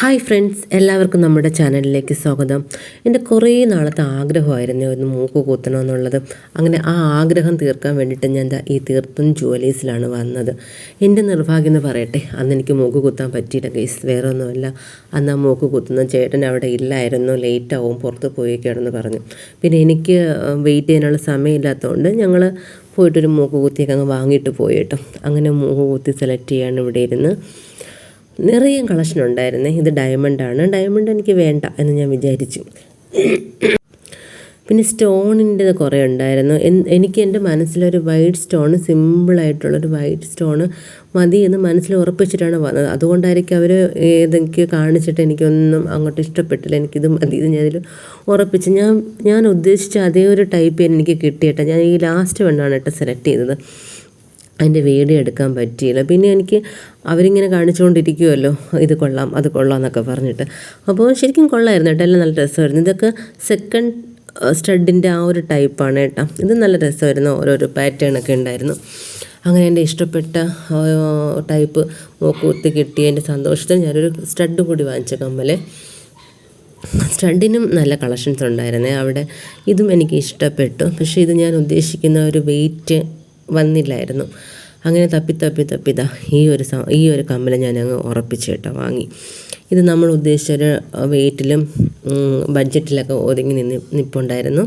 Hi friends എല്ലാവർക്കും നമ്മുടെ ചാനലിലേക്ക് സ്വാഗതം. എന്റെ കുറേ നാളത്തെ ആഗ്രഹമായിരുന്നു ഒന്ന് മൂക്ക് കൂത്തണമെന്നുള്ളത് അങ്ങനെ ആ ആഗ്രഹം തീർക്കാൻ വേണ്ടിയിട്ട് ഞാൻ ഈ തീർത്തും ജുവലീസിലാണ് വന്നത്. എന്റെ നിർഭാഗ്യം എന്ന് പറയട്ടെ അന്ന് എനിക്ക് മൂക്ക് കുത്താൻ പറ്റിയില്ല കേസ് വേറെ ഒന്നുമല്ല അന്ന് ആ മൂക്ക് കുത്തുന്ന ചേട്ടൻ അവിടെ ഇല്ലായിരുന്നു ലേറ്റാവും പുറത്ത് പോയേക്കാണെന്ന് പറഞ്ഞു. പിന്നെ എനിക്ക് വെയിറ്റ് ചെയ്യാനുള്ള സമയമില്ലാത്തതുകൊണ്ട് ഞങ്ങൾ പോയിട്ടൊരു മൂക്ക് കുത്തിയൊക്കെ അങ്ങ് വാങ്ങിയിട്ട് പോയി കേട്ടോ. അങ്ങനെ മൂക്ക് കുത്തി സെലക്ട് ചെയ്യാണ് ഇവിടെ ഇരുന്ന് നിറയെ കളക്ഷൻ ഉണ്ടായിരുന്നേ. ഇത് ആണ്. ഡയമണ്ട് എനിക്ക് വേണ്ട എന്ന് ഞാൻ വിചാരിച്ചു. പിന്നെ സ്റ്റോണിന്റെ കുറേ ഉണ്ടായിരുന്നു. എനിക്ക് എന്റെ മനസ്സിലൊരു വൈറ്റ് സ്റ്റോൺ സിമ്പിളായിട്ടുള്ളൊരു വൈറ്റ് സ്റ്റോൺ മതി എന്ന് മനസ്സിൽ ഉറപ്പിച്ചിട്ടാണ് വന്നത്. അതുകൊണ്ടായിരിക്കും അവർ ഏതൊക്കെ കാണിച്ചിട്ട് എനിക്കൊന്നും അങ്ങോട്ട് ഇഷ്ടപ്പെട്ടില്ല. എനിക്കിത് മതി ഇത് ഞാനതിൽ ഉറപ്പിച്ച്. ഞാൻ ഞാൻ ഉദ്ദേശിച്ച അതേ ഒരു ടൈപ്പ് എനിക്ക് കിട്ടിയിട്ട്. ഞാൻ ഈ ലാസ്റ്റ് വണ്ണാണ് കേട്ടോ സെലക്ട് ചെയ്തത്. അതിന്റെ വീഡിയോ എടുക്കാൻ പറ്റിയില്ല. പിന്നെ എനിക്ക് അവരിങ്ങനെ കാണിച്ചുകൊണ്ടിരിക്കുമല്ലോ ഇത് കൊള്ളാം അത് കൊള്ളാം എന്നൊക്കെ പറഞ്ഞിട്ട്. അപ്പോൾ ശരിക്കും കൊള്ളായിരുന്നു കേട്ടോ എല്ലാം നല്ല രസമായിരുന്നു. ഇതൊക്കെ സെക്കൻഡ് സ്റ്റഡിന്റെ ആ ഒരു ടൈപ്പാണ് കേട്ടോ. ഇത് നല്ല രസമായിരുന്നു ഓരോരോ പാറ്റേണൊക്കെ ഉണ്ടായിരുന്നു. അങ്ങനെ എന്റെ ഇഷ്ടപ്പെട്ട ടൈപ്പ് മൂക്കൂത്തി കിട്ടി. എന്റെ സന്തോഷത്തിൽ ഞാനൊരു സ്റ്റഡ് കൂടി വാങ്ങിച്ച കമ്മൽ സ്റ്റഡിനും നല്ല കളക്ഷൻസ് ഉണ്ടായിരുന്നേ. അവിടെ ഇതും എനിക്ക് ഇഷ്ടപ്പെട്ടു. പക്ഷേ ഇത് ഞാൻ ഉദ്ദേശിക്കുന്ന ഒരു വെയിറ്റ് വന്നില്ലായിരുന്നു. അങ്ങനെ തപ്പി തപ്പി തപ്പിതാ ഈ ഒരു ഈ ഒരു കമ്മൽ ഞാൻ അങ്ങ് ഉറപ്പിച്ച് വാങ്ങി. ഇത് നമ്മൾ ഉദ്ദേശിച്ച ഒരു വെയിറ്റിലും ബഡ്ജറ്റിലൊക്കെ ഒതുങ്ങി നിന്ന് നിൽപ്പുണ്ടായിരുന്നു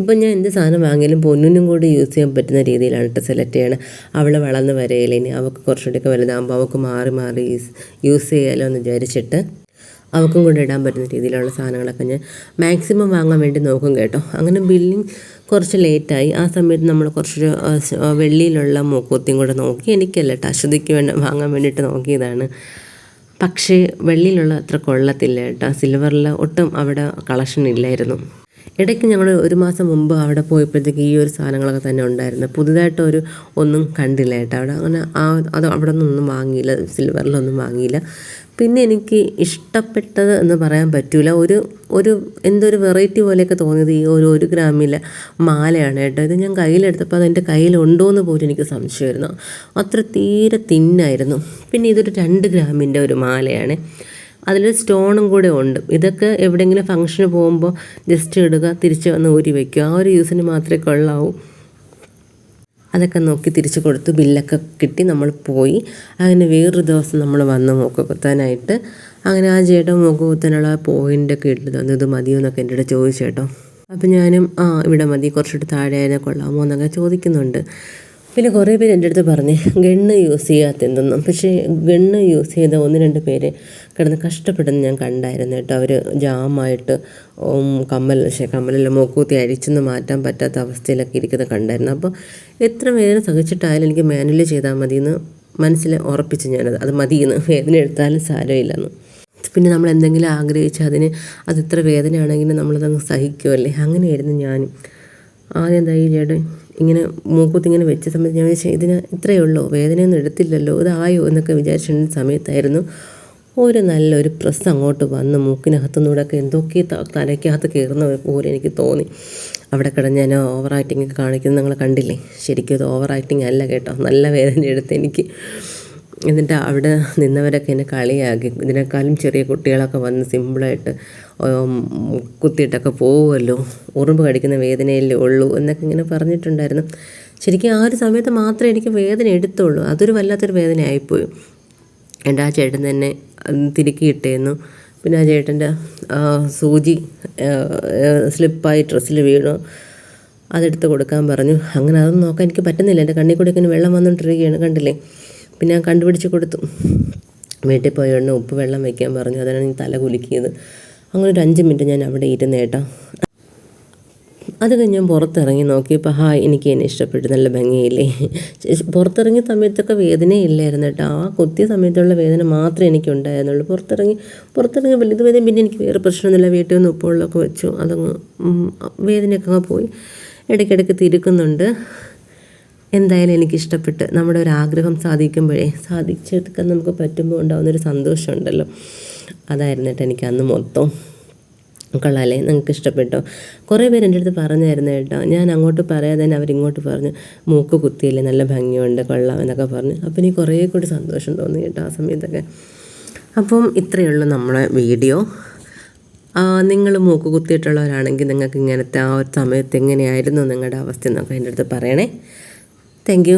ഇപ്പം ഞാൻ എന്ത് സാധനം വാങ്ങിയാലും പൊന്നിനും കൂടി യൂസ് ചെയ്യാൻ പറ്റുന്ന രീതിയിലാണ് കേട്ടോ സെലക്ട് ചെയ്യണം. അവൾ വളർന്ന് വരയില്ല ഇനി അവൾക്ക് കുറച്ചുകൂടിയൊക്കെ വലുതാകുമ്പോൾ അവൾക്ക് മാറി മാറി യൂസ് യൂസ് ചെയ്യാമല്ലോ എന്ന് വിചാരിച്ചിട്ട് അവൾക്കും കൊണ്ട് ഇടാൻ പറ്റുന്ന രീതിയിലുള്ള സാധനങ്ങളൊക്കെ ഞാൻ മാക്സിമം വാങ്ങാൻ വേണ്ടി നോക്കും കേട്ടോ. അങ്ങനെ ബില്ലിങ് കുറച്ച് ലേറ്റായി ആ സമയത്ത് നമ്മൾ കുറച്ചൊരു വെള്ളിയിലുള്ള മൂക്കൂത്തിയും കൂടെ നോക്കി എനിക്കല്ല കേട്ടോ അശ്വതിക്ക് വേണ്ട വാങ്ങാൻ വേണ്ടിയിട്ട് നോക്കിയതാണ്. പക്ഷേ വെള്ളിയിലുള്ള അത്ര കൊള്ളത്തില്ല കേട്ടോ സിൽവറിൽ ഒട്ടും അവിടെ കളക്ഷൻ ഇല്ലായിരുന്നു. ഇടയ്ക്ക് ഞങ്ങൾ ഒരു മാസം മുമ്പ് അവിടെ പോയപ്പോഴത്തേക്ക് ഈ ഒരു സാധനങ്ങളൊക്കെ തന്നെ ഉണ്ടായിരുന്നു. പുതുതായിട്ട് ഒരു ഒന്നും കണ്ടില്ല കേട്ടോ. അവിടെ അങ്ങനെ ആ അത് അവിടെ നിന്നൊന്നും വാങ്ങിയില്ല സിൽവറിലൊന്നും വാങ്ങിയില്ല. പിന്നെ എനിക്ക് ഇഷ്ടപ്പെട്ടത് എന്ന് പറയാൻ പറ്റില്ല ഒരു ഒരു എന്തൊരു വെറൈറ്റി പോലെയൊക്കെ തോന്നിയത് ഈ ഒരു ഒരു ഗ്രാമിലെ മാലയാണ് കേട്ടോ. ഇത് ഞാൻ കയ്യിലെടുത്തപ്പോൾ അത് എന്റെ കയ്യിലുണ്ടോ എന്ന് പോലും എനിക്ക് സംശയമായിരുന്നു. അത്ര തീരെ തിന്നായിരുന്നു. പിന്നെ ഇതൊരു രണ്ട് ഗ്രാമിന്റെ ഒരു മാലയാണ്. അതിലൊരു സ്റ്റോണും കൂടെ ഉണ്ട്. ഇതൊക്കെ എവിടെയെങ്കിലും ഫംഗ്ഷന് പോകുമ്പോൾ ജസ്റ്റ് ഇടുക തിരിച്ച് വന്ന് ഊരി വയ്ക്കുക ആ ഒരു യൂസിന് മാത്രമേ കൊള്ളാവൂ. അതൊക്കെ നോക്കി തിരിച്ച് കൊടുത്തു. ബില്ലൊക്കെ കിട്ടി നമ്മൾ പോയി. അങ്ങനെ വേറൊരു ദിവസം നമ്മൾ വന്ന് മൂക്ക് കുത്താനായിട്ട് അങ്ങനെ ആ ചേട്ടൻ മൂക്ക് കുത്താനുള്ള പോയിന്റൊക്കെ ഇട്ട് തന്നു. ഇത് മതിയോ എന്നൊക്കെ എന്റെ അടുത്ത് ചോദിച്ചു കേട്ടോ. അപ്പം ഞാനും ആ ഇവിടെ മതി. കുറച്ചുകൂടി താഴെ കൊള്ളാമോ എന്നൊക്കെ ചോദിക്കുന്നുണ്ട്. പിന്നെ കുറേ പേര് എന്റെ അടുത്ത് പറഞ്ഞ് ഗണ്ണ് യൂസ് ചെയ്യാത്ത എന്തെന്നും. പക്ഷേ ഗണ്ണ് യൂസ് ചെയ്ത ഒന്ന് രണ്ട് പേര് കിടന്ന് കഷ്ടപ്പെടുന്ന ഞാൻ കണ്ടായിരുന്നു കേട്ടോ. അവർ ജാമായിട്ട് കമ്മൽ പക്ഷേ കമ്മലെല്ലാം മൂക്കൂത്തി അഴിച്ചൊന്ന് മാറ്റാൻ പറ്റാത്ത അവസ്ഥയിലൊക്കെ ഇരിക്കുന്നത് കണ്ടായിരുന്നു. അപ്പോൾ എത്ര വേദന സഹിച്ചിട്ടായാലും എനിക്ക് മാനുവലി ചെയ്താൽ മതിയെന്ന് മനസ്സിൽ ഉറപ്പിച്ച് ഞാനത്. അത് മതിയെന്ന് വേദന എടുത്താലും സാരമില്ലെന്ന്. പിന്നെ നമ്മൾ എന്തെങ്കിലും ആഗ്രഹിച്ച് അതിന് അത് ഇത്ര വേദനയാണെങ്കിലും നമ്മളതങ്ങ് സഹിക്കുമല്ലേ അങ്ങനെയായിരുന്നു ഞാനും. ആദ്യം എന്താ ചേട്ടൻ ഇങ്ങനെ മൂക്കുത്തി ഇങ്ങനെ വെച്ച സമയത്ത് ഞാൻ വിചാരിച്ചു ഇതിന് ഇത്രയേ ഉള്ളൂ വേദനയൊന്നും എടുത്തില്ലല്ലോ ഇതായോ എന്നൊക്കെ വിചാരിച്ചിരുന്ന സമയത്തായിരുന്നു ഒരു നല്ലൊരു പ്രസ് അങ്ങോട്ട് വന്ന് മൂക്കിനകത്തുനിന്നൂടെയൊക്കെ എന്തൊക്കെ തലയ്ക്കകത്ത് കയറുന്ന പോലെ എനിക്ക് തോന്നി. അവിടെ കിടന്ന് ഞാൻ ഓവർ ആക്ടിങ് കാണിക്കുന്നത് നിങ്ങൾ കണ്ടില്ലേ? ശരിക്കും അത് ഓവർ ആക്ടിങ് അല്ല കേട്ടോ നല്ല വേദന എടുത്ത് എനിക്ക്. എന്നിട്ട് അവിടെ നിന്നവരൊക്കെ എന്നെ കളിയാക്കി. ഇതിനേക്കാളും ചെറിയ കുട്ടികളൊക്കെ വന്ന് സിമ്പിളായിട്ട് കുത്തിയിട്ടൊക്കെ പോവുമല്ലോ. ഉറുമ്പ് കടിക്കുന്ന വേദനയല്ലേ ഉള്ളൂ എന്നൊക്കെ ഇങ്ങനെ പറഞ്ഞിട്ടുണ്ടായിരുന്നു. ശരിക്കും ആ ഒരു സമയത്ത് മാത്രമേ എനിക്ക് വേദന എടുത്തുള്ളൂ. അതൊരു വല്ലാത്തൊരു വേദന ആയിപ്പോയി എന്റെ ആ ചേട്ടൻ തന്നെ തിരുക്കിയിട്ടേന്നു. പിന്നെ ആ ചേട്ടന്റെ സൂചി സ്ലിപ്പായി ഡ്രസ്സിൽ വീണു. അതെടുത്ത് കൊടുക്കാൻ പറഞ്ഞു. അങ്ങനെ അതൊന്നും നോക്കാൻ എനിക്ക് പറ്റുന്നില്ല. എന്റെ കണ്ണിൽ കൂടെ ഇങ്ങനെ വെള്ളം വന്നുകൊണ്ടിരിക്കുകയാണ്. കണ്ടില്ലേ? പിന്നെ ഞാൻ കണ്ടുപിടിച്ച് കൊടുത്തു. വീട്ടിൽ പോയ ഉടനെ ഉപ്പ് വെള്ളം വയ്ക്കാൻ പറഞ്ഞു. അതാണ് ഞാൻ തല കുലുക്കിയത്. അങ്ങനെ ഒരു അഞ്ച് മിനിറ്റ് ഞാൻ അവിടെ ഇരുന്ന് കേട്ടോ അത് കഴിഞ്ഞ് ഞാൻ പുറത്തിറങ്ങി നോക്കിയപ്പോൾ ഹാ എനിക്ക് എന്നെ ഇഷ്ടപ്പെട്ടു. നല്ല ഭംഗിയില്ലേ പുറത്തിറങ്ങിയ സമയത്തൊക്കെ വേദനയില്ലായിരുന്നു കേട്ടോ ആ കുത്തിയ സമയത്തുള്ള വേദന മാത്രമേ എനിക്ക് ഉണ്ടായിരുന്നുള്ളൂ പുറത്തിറങ്ങി പുറത്തിറങ്ങി വലുത് വേദന പിന്നെ എനിക്ക് വേറെ പ്രശ്നമൊന്നുമില്ല. വീട്ടിൽ നിന്ന് ഉപ്പുകളിലൊക്കെ വെച്ചു. അതങ്ങ് വേദനയൊക്കെ അങ്ങ് പോയി. ഇടയ്ക്കിടയ്ക്ക് തിരുക്കുന്നുണ്ട്. എന്തായാലും എനിക്കിഷ്ടപ്പെട്ട് നമ്മുടെ ഒരു ആഗ്രഹം സാധിക്കുമ്പോഴേ സാധിച്ചെടുക്കാൻ നമുക്ക് പറ്റുമ്പോൾ ഉണ്ടാകുന്നൊരു സന്തോഷമുണ്ടല്ലോ. അതായിരുന്നു കേട്ടോ എനിക്ക് അന്ന് മൊത്തം. കൊള്ളാലേ നിങ്ങൾക്ക് ഇഷ്ടപ്പെട്ടോ കുറേ പേര് എന്റെ അടുത്ത് പറഞ്ഞായിരുന്നു കേട്ടോ. ഞാൻ അങ്ങോട്ട് പറയാതെ തന്നെ അവരിങ്ങോട്ട് പറഞ്ഞു മൂക്ക് കുത്തിയില്ലേ? നല്ല ഭംഗിയുണ്ട് കൊള്ളാം എന്നൊക്കെ പറഞ്ഞു. അപ്പോൾ എനിക്ക് കുറേ കൂടി സന്തോഷം തോന്നി കേട്ടോ ആ സമയത്തൊക്കെ. അപ്പം ഇത്രയേ ഉള്ളൂ നമ്മളെ വീഡിയോ. നിങ്ങൾ മൂക്ക് കുത്തിയിട്ടുള്ളവരാണെങ്കിൽ നിങ്ങൾക്ക് ഇങ്ങനത്തെ ആ ഒരു സമയത്ത് എങ്ങനെയായിരുന്നു നിങ്ങളുടെ അവസ്ഥ എന്നൊക്കെ എന്റെ അടുത്ത് പറയണേ. താങ്ക്